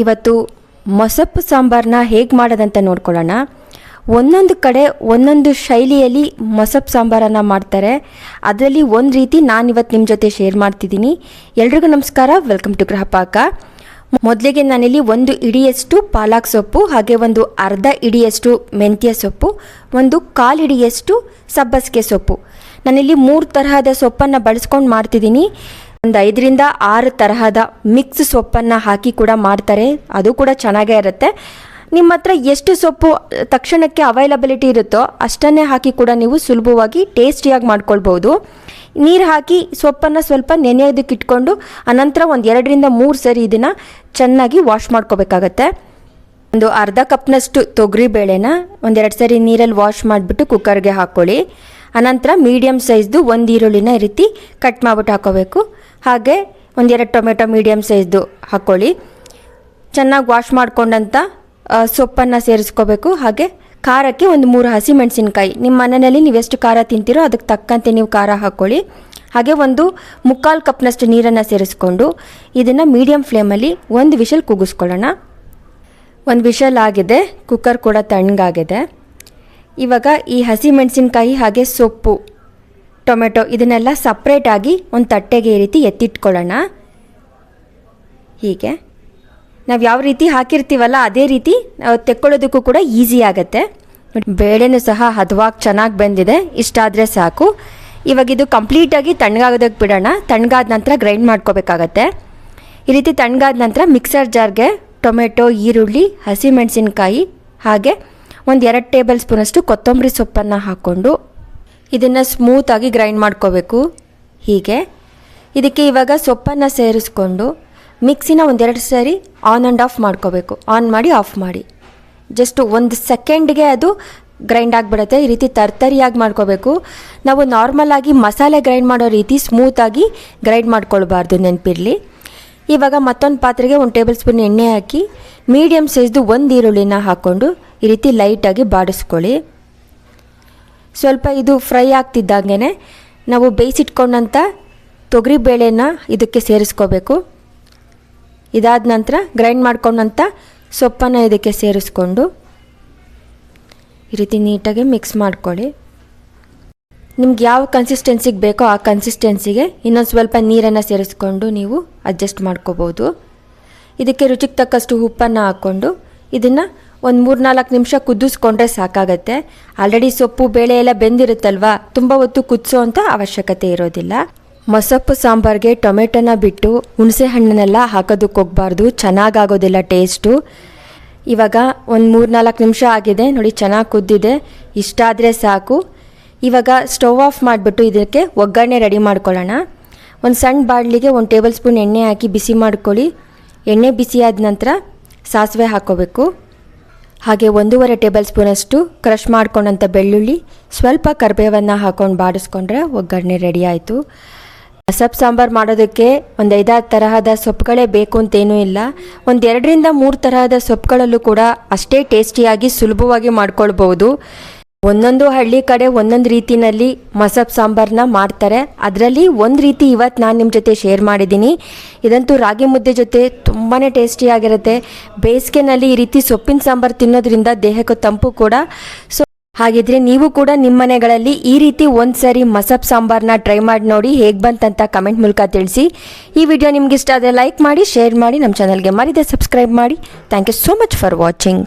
ಇವತ್ತು ಮೊಸಪ್ಪು ಸಾಂಬಾರನ್ನ ಹೇಗೆ ಮಾಡೋದಂತ ನೋಡ್ಕೊಳ್ಳೋಣ. ಒಂದೊಂದು ಕಡೆ ಒಂದೊಂದು ಶೈಲಿಯಲ್ಲಿ ಮೊಸಪ್ಪು ಸಾಂಬಾರನ್ನು ಮಾಡ್ತಾರೆ. ಅದರಲ್ಲಿ ಒಂದು ರೀತಿ ನಾನು ಇವತ್ತು ನಿಮ್ಮ ಜೊತೆ ಶೇರ್ ಮಾಡ್ತಿದ್ದೀನಿ. ಎಲ್ರಿಗೂ ನಮಸ್ಕಾರ, ವೆಲ್ಕಮ್ ಟು ಗೃಹಪಾಕ. ಮೊದಲಿಗೆ ನಾನಿಲ್ಲಿ ಒಂದು ಇಡಿಯಷ್ಟು ಪಾಲಕ್ ಸೊಪ್ಪು, ಹಾಗೆ ಒಂದು ಅರ್ಧ ಇಡಿಯಷ್ಟು ಮೆಂತ್ಯ ಸೊಪ್ಪು, ಒಂದು ಕಾಲು ಹಿಡಿಯಷ್ಟು ಸಬ್ಬಸಿಗೆ ಸೊಪ್ಪು. ನಾನಿಲ್ಲಿ ಮೂರು ತರಹದ ಸೊಪ್ಪನ್ನು ಬಳಸ್ಕೊಂಡು ಮಾಡ್ತಿದ್ದೀನಿ. ಒಂದು ಐದರಿಂದ ಆರು ತರಹದ ಮಿಕ್ಸ್ ಸೊಪ್ಪನ್ನು ಹಾಕಿ ಕೂಡ ಮಾಡ್ತಾರೆ. ಅದು ಕೂಡ ಚೆನ್ನಾಗೇ ಇರುತ್ತೆ. ನಿಮ್ಮ ಹತ್ರ ಎಷ್ಟು ಸೊಪ್ಪು ತಕ್ಷಣಕ್ಕೆ ಅವೈಲಬಿಲಿಟಿ ಇರುತ್ತೋ ಅಷ್ಟನ್ನೇ ಹಾಕಿ ಕೂಡ ನೀವು ಸುಲಭವಾಗಿ ಟೇಸ್ಟಿಯಾಗಿ ಮಾಡ್ಕೊಳ್ಬೋದು ನೀರು ಹಾಕಿ ಸೊಪ್ಪನ್ನು ಸ್ವಲ್ಪ ನೆನೆಯೋದಕ್ಕೆ ಇಟ್ಕೊಂಡು ಅನಂತರ ಒಂದು ಎರಡರಿಂದ ಮೂರು ಸರಿ ಇದನ್ನು ಚೆನ್ನಾಗಿ ವಾಶ್ ಮಾಡ್ಕೋಬೇಕಾಗತ್ತೆ. ಒಂದು ಅರ್ಧ ಕಪ್ನಷ್ಟು ತೊಗರಿ ಬೇಳೆನ ಒಂದೆರಡು ಸರಿ ನೀರಲ್ಲಿ ವಾಶ್ ಮಾಡಿಬಿಟ್ಟು ಕುಕ್ಕರ್ಗೆ ಹಾಕ್ಕೊಳ್ಳಿ ಅನಂತರ ಮೀಡಿಯಮ್ ಸೈಜ್ದು ಒಂದು ಈರುಳ್ಳಿನ ರೀತಿ ಕಟ್ ಮಾಡಿಬಿಟ್ಟು ಹಾಕೋಬೇಕು. ಹಾಗೆ ಒಂದೆರಡು ಟೊಮೆಟೊ ಮೀಡಿಯಮ್ ಸೈಜ್ದು ಹಾಕ್ಕೊಳ್ಳಿ ಚೆನ್ನಾಗಿ ವಾಶ್ ಮಾಡ್ಕೊಂಡಂಥ ಸೊಪ್ಪನ್ನು ಸೇರಿಸ್ಕೋಬೇಕು. ಹಾಗೆ ಖಾರಕ್ಕೆ ಒಂದು ಮೂರು ಹಸಿ ಮೆಣಸಿನ್ಕಾಯಿ. ನಿಮ್ಮ ಮನೆಯಲ್ಲಿ ನೀವು ಎಷ್ಟು ಖಾರ ತಿಂತೀರೋ ಅದಕ್ಕೆ ತಕ್ಕಂತೆ ನೀವು ಖಾರ ಹಾಕ್ಕೊಳ್ಳಿ ಹಾಗೆ ಒಂದು ಮುಕ್ಕಾಲು ಕಪ್ನಷ್ಟು ನೀರನ್ನು ಸೇರಿಸ್ಕೊಂಡು ಇದನ್ನು ಮೀಡಿಯಮ್ ಫ್ಲೇಮಲ್ಲಿ ಒಂದು ವಿಷಲ್ ಕೂಗಿಸ್ಕೊಳ್ಳೋಣ. ಒಂದು ವಿಷಲ್ ಆಗಿದೆ ಕುಕ್ಕರ್ ಕೂಡ ತಣ್ಣಗಾಗಿದೆ. ಇವಾಗ ಈ ಹಸಿ ಮೆಣಸಿನ್ಕಾಯಿ ಹಾಗೆ ಸೊಪ್ಪು ಟೊಮೆಟೊ ಇದನ್ನೆಲ್ಲ ಸಪ್ರೇಟಾಗಿ ಒಂದು ತಟ್ಟೆಗೆ ಈ ರೀತಿ ಎತ್ತಿಟ್ಕೊಳ್ಳೋಣ. ಹೀಗೆ. ನಾವು ಯಾವ ರೀತಿ ಹಾಕಿರ್ತೀವಲ್ಲ ಅದೇ ರೀತಿ ತೆಕ್ಕೊಳ್ಳೋದಕ್ಕೂ ಕೂಡ ಈಸಿ ಆಗುತ್ತೆ. ಬೇಳೆನೂ ಸಹ ಹದವಾಗಿ ಚೆನ್ನಾಗಿ ಬೆಂದಿದೆ. ಇಷ್ಟಾದರೆ ಸಾಕು. ಇವಾಗ ಇದು ಕಂಪ್ಲೀಟಾಗಿ ತಣ್ಣಗಾಗೋದಕ್ಕೆ ಬಿಡೋಣ. ತಣ್ಣಗಾದ ನಂತರ ಗ್ರೈಂಡ್ ಮಾಡ್ಕೋಬೇಕಾಗತ್ತೆ. ಈ ರೀತಿ ತಣ್ಣಗಾದ ನಂತರ ಮಿಕ್ಸರ್ ಜಾರ್ಗೆ ಟೊಮೆಟೊ, ಈರುಳ್ಳಿ, ಹಸಿಮೆಣಸಿನ್ಕಾಯಿ ಹಾಗೆ ಒಂದು ಎರಡು ಟೇಬಲ್ ಸ್ಪೂನಷ್ಟು ಕೊತ್ತಂಬರಿ ಸೊಪ್ಪನ್ನು ಹಾಕ್ಕೊಂಡು ಇದನ್ನು ಸ್ಮೂತಾಗಿ ಗ್ರೈಂಡ್ ಮಾಡ್ಕೋಬೇಕು. ಹೀಗೆ. ಇದಕ್ಕೆ ಇವಾಗ ಸೊಪ್ಪನ್ನು ಸೇರಿಸ್ಕೊಂಡು ಮಿಕ್ಸಿನ ಒಂದೆರಡು ಸಾರಿ ಆನ್ ಆ್ಯಂಡ್ ಆಫ್ ಮಾಡ್ಕೋಬೇಕು. ಆನ್ ಮಾಡಿ ಆಫ್ ಮಾಡಿ. ಜಸ್ಟ್ ಒಂದು ಸೆಕೆಂಡ್ಗೆ ಅದು ಗ್ರೈಂಡ್ ಆಗಿಬಿಡುತ್ತೆ. ಈ ರೀತಿ ತರ್ತರಿಯಾಗಿ ಮಾಡ್ಕೋಬೇಕು. ನಾವು ನಾರ್ಮಲಾಗಿ ಮಸಾಲೆ ಗ್ರೈಂಡ್ ಮಾಡೋ ರೀತಿ ಸ್ಮೂತಾಗಿ ಗ್ರೈಂಡ್ ಮಾಡ್ಕೊಳ್ಬಾರ್ದು ನೆನಪಿರಲಿ. ಇವಾಗ ಮತ್ತೊಂದು ಪಾತ್ರೆಗೆ ಒಂದು ಟೇಬಲ್ ಸ್ಪೂನ್ ಎಣ್ಣೆ ಹಾಕಿ ಮೀಡಿಯಮ್ ಸೈಜ್ದು ಒಂದು ಈರುಳ್ಳಿನ ಹಾಕ್ಕೊಂಡು ಈ ರೀತಿ ಲೈಟಾಗಿ ಬಾಡಿಸ್ಕೊಳ್ಳಿ. ಸ್ವಲ್ಪ ಇದು ಫ್ರೈ ಆಗ್ತಿದ್ದಾಗೇ ನಾವು ಬೇಯಿಸಿಟ್ಕೊಂಡಂಥ ತೊಗರಿ ಬೇಳೆನ ಇದಕ್ಕೆ ಸೇರಿಸ್ಕೋಬೇಕು. ಇದಾದ ನಂತರ ಗ್ರೈಂಡ್ ಮಾಡ್ಕೊಂಡಂಥ ಸೊಪ್ಪನ್ನು ಇದಕ್ಕೆ ಸೇರಿಸ್ಕೊಂಡು ಈ ರೀತಿ ನೀಟಾಗಿ ಮಿಕ್ಸ್ ಮಾಡ್ಕೊಳ್ಳಿ. ನಿಮ್ಗೆ ಯಾವ ಕನ್ಸಿಸ್ಟೆನ್ಸಿಗೆ ಬೇಕೋ ಆ ಕನ್ಸಿಸ್ಟೆನ್ಸಿಗೆ ಇನ್ನೊಂದು ಸ್ವಲ್ಪ ನೀರನ್ನು ಸೇರಿಸ್ಕೊಂಡು ನೀವು ಅಡ್ಜಸ್ಟ್ ಮಾಡ್ಕೋಬೋದು. ಇದಕ್ಕೆ ರುಚಿಗೆ ತಕ್ಕಷ್ಟು ಉಪ್ಪನ್ನು ಹಾಕ್ಕೊಂಡು ಇದನ್ನು ಒಂದು ಮೂರು ನಾಲ್ಕು ನಿಮಿಷ ಕುದಿಸ್ಕೊಂಡ್ರೆ ಸಾಕಾಗತ್ತೆ. ಆಲ್ರೆಡಿ ಸೊಪ್ಪು, ಬೇಳೆ ಎಲ್ಲ ಬೆಂದಿರುತ್ತಲ್ವಾ? ತುಂಬ ಹೊತ್ತು ಕುದಿಸೋ ಅಂತ ಅವಶ್ಯಕತೆ ಇರೋದಿಲ್ಲ. ಮೊಸಪ್ಪು, ಸಾಂಬಾರ್ಗೆ ಟೊಮೆಟೊನ ಬಿಟ್ಟು ಹುಣಸೆ ಹಣ್ಣನ್ನೆಲ್ಲ ಹಾಕೋದಕ್ಕೆ ಹೋಗ್ಬಾರ್ದು. ಚೆನ್ನಾಗಾಗೋದಿಲ್ಲ ಟೇಸ್ಟು. ಇವಾಗ ಒಂದು ಮೂರು ನಾಲ್ಕು ನಿಮಿಷ ಆಗಿದೆ. ನೋಡಿ, ಚೆನ್ನಾಗಿ ಕುದ್ದಿದೆ. ಇಷ್ಟಾದರೆ ಸಾಕು. ಇವಾಗ ಸ್ಟವ್ ಆಫ್ ಮಾಡಿಬಿಟ್ಟು ಇದಕ್ಕೆ ಒಗ್ಗರಣೆ ರೆಡಿ ಮಾಡ್ಕೊಳ್ಳೋಣ. ಒಂದು ಸಣ್ಣ ಬಾಣಲಿಗೆ ಒಂದು ಟೇಬಲ್ ಸ್ಪೂನ್ ಎಣ್ಣೆ ಹಾಕಿ ಬಿಸಿ ಮಾಡ್ಕೊಳ್ಳಿ. ಎಣ್ಣೆ ಬಿಸಿ ಆದ ನಂತರ ಸಾಸಿವೆ ಹಾಕ್ಕೋಬೇಕು ಹಾಗೆ ಒಂದೂವರೆ ಟೇಬಲ್ ಸ್ಪೂನಷ್ಟು ಕ್ರಷ್ ಮಾಡ್ಕೊಂಡಂಥ ಬೆಳ್ಳುಳ್ಳಿ, ಸ್ವಲ್ಪ ಕರಿಬೇವನ್ನು ಹಾಕೊಂಡು ಬಾಡಿಸ್ಕೊಂಡ್ರೆ ಒಗ್ಗರಣೆ ರೆಡಿ ಆಯಿತು ಸೊಪ್ಪು ಸಾಂಬಾರು ಮಾಡೋದಕ್ಕೆ ಒಂದು ಐದಾರು ತರಹದ ಸೊಪ್ಪುಗಳೇ ಬೇಕು ಅಂತೇನೂ ಇಲ್ಲ. ಒಂದು ಎರಡರಿಂದ ಮೂರು ತರಹದ ಸೊಪ್ಪುಗಳಲ್ಲೂ ಕೂಡ ಅಷ್ಟೇ ಟೇಸ್ಟಿಯಾಗಿ ಸುಲಭವಾಗಿ ಮಾಡ್ಕೊಳ್ಬೋದು ಒಂದೊಂದು ಹಳ್ಳಿ ಕಡೆ ಒಂದೊಂದು ರೀತಿನಲ್ಲಿ ಮಸಬ್ ಸಾಂಬಾರನ್ನ ಮಾಡ್ತಾರೆ. ಅದರಲ್ಲಿ ಒಂದು ರೀತಿ ಇವತ್ತು ನಾನು ನಿಮ್ಮ ಜೊತೆ ಶೇರ್ ಮಾಡಿದ್ದೀನಿ. ಇದಂತೂ ರಾಗಿ ಮುದ್ದೆ ಜೊತೆ ತುಂಬಾ ಟೇಸ್ಟಿಯಾಗಿರುತ್ತೆ ಬೇಸಿಗೆನಲ್ಲಿ ಈ ರೀತಿ ಸೊಪ್ಪಿನ ಸಾಂಬಾರು ತಿನ್ನೋದ್ರಿಂದ ದೇಹಕ್ಕೆ ತಂಪು ಕೂಡ. ಸೊ ಹಾಗಿದ್ರೆ ನೀವು ಕೂಡ ನಿಮ್ಮ ಮನೆಗಳಲ್ಲಿ ಈ ರೀತಿ ಒಂದು ಸರಿ ಮಸಬ್ ಸಾಂಬಾರನ್ನ ಟ್ರೈ ಮಾಡಿ ನೋಡಿ ಹೇಗೆ ಬಂತಂತ ಕಮೆಂಟ್ ಮೂಲಕ ತಿಳಿಸಿ. ಈ ವಿಡಿಯೋ ನಿಮ್ಗೆ ಇಷ್ಟ ಆದರೆ ಲೈಕ್ ಮಾಡಿ ಶೇರ್ ಮಾಡಿ ನಮ್ಮ ಚಾನಲ್ಗೆ ಮರಿದೆ ಸಬ್ಸ್ಕ್ರೈಬ್ ಮಾಡಿ. Thank you so much for watching